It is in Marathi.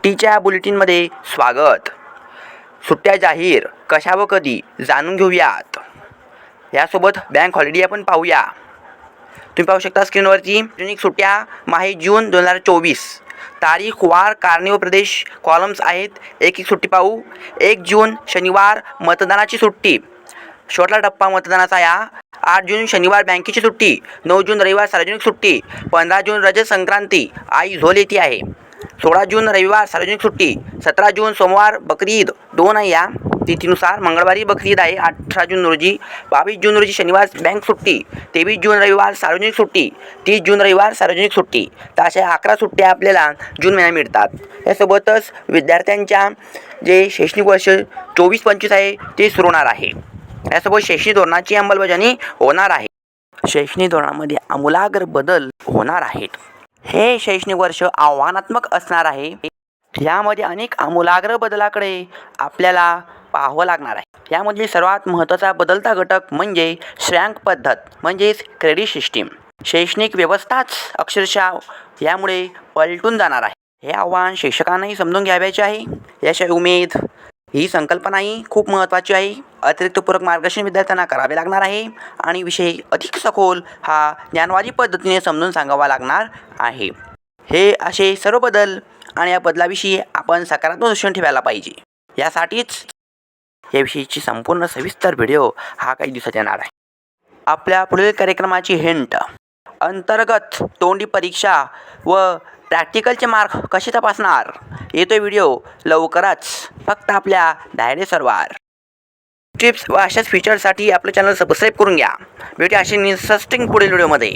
सुट्टीच्या बुलेटिनमध्ये स्वागत. सुट्ट्या जाहीर कशा व कधी जाणून घेऊयात. यासोबत बँक हॉलिडे आपण पाहूया. तुम्ही पाहू शकता स्क्रीनवरती सार्वजनिक सुट्ट्या माहे जून दोन हजार चोवीस. तारीख वार कारणे व प्रदेश कॉलम्स आहेत. एक एक सुट्टी पाहू. एक जून शनिवार मतदानाची सुट्टी. शेवटला टप्पा मतदानाचा या. आठ जून शनिवार बँकेची सुट्टी. नऊ जून रविवार सार्वजनिक सुट्टी. पंधरा जून रजत संक्रांती. आई झोल येते आहे. सोळा जून रविवार सार्वजनिक सुट्टी. सतरा जून सोमवार बकरी ईद दोन आहे या तिथीनुसार. मंगळवारी बकरी ईद आहे. अठरा जून रोजी. बावीस जून रोजी शनिवार बँक सुट्टी. तेवीस जून रविवार सार्वजनिक सुट्टी. तीस जून रविवार सार्वजनिक सुट्टी. तर अशा अकरा सुट्ट्या आपल्याला जून महिन्यात मिळतात. यासोबतच विद्यार्थ्यांच्या जे शैक्षणिक वर्ष चोवीस पंचवीस आहे ते सुरू होणार आहे. यासोबत शैक्षणिक धोरणाची अंमलबजावणी होणार आहे. शैक्षणिक धोरणामध्ये आमूलाग्र बदल होणार आहेत. हे शैक्षणिक वर्ष आव्हानात्मक असणार आहे. यामध्ये अनेक आमूलाग्र बदलाकडे आपल्याला पाहावं लागणार आहे. यामधील सर्वात महत्त्वाचा बदलता घटक म्हणजे श्रँक पद्धत म्हणजेच क्रेडिट सिस्टीम. शैक्षणिक व्यवस्थाच अक्षरशः यामुळे पलटून जाणार आहे. हे आव्हान शिक्षकांनाही समजून घ्यावयाचे आहे. याशिवाय उमेद. ही संकल्पनाही खूप महत्त्वाची आहे. अतिरिक्त पूरक मार्गदर्शन विद्यार्थ्यांना करावे लागणार आहे आणि विषय अधिक सखोल हा ज्ञानवादी पद्धतीने समजून सांगावा लागणार आहे. हे असे सर्व बदल आणि या बदलाविषयी आपण सकारात्मक दृष्टीने ठेवायला पाहिजे. यासाठीच याविषयीची संपूर्ण सविस्तर व्हिडिओ हा काही दिवसात येणार आहे. आपल्या पुढील कार्यक्रमाची हिंट अंतर्गत तोंडी परीक्षा व प्रॅक्टिकलचे मार्क कसे तपासणार? येतो व्हिडिओ लवकरच. फक्त आपल्या डायरे सर्वार टिप्स व अशाच फीचरसाठी आपलं चॅनल सबस्क्राईब करून घ्या. भेटूया असे इंटरेस्टिंग पुढील व्हिडिओमध्ये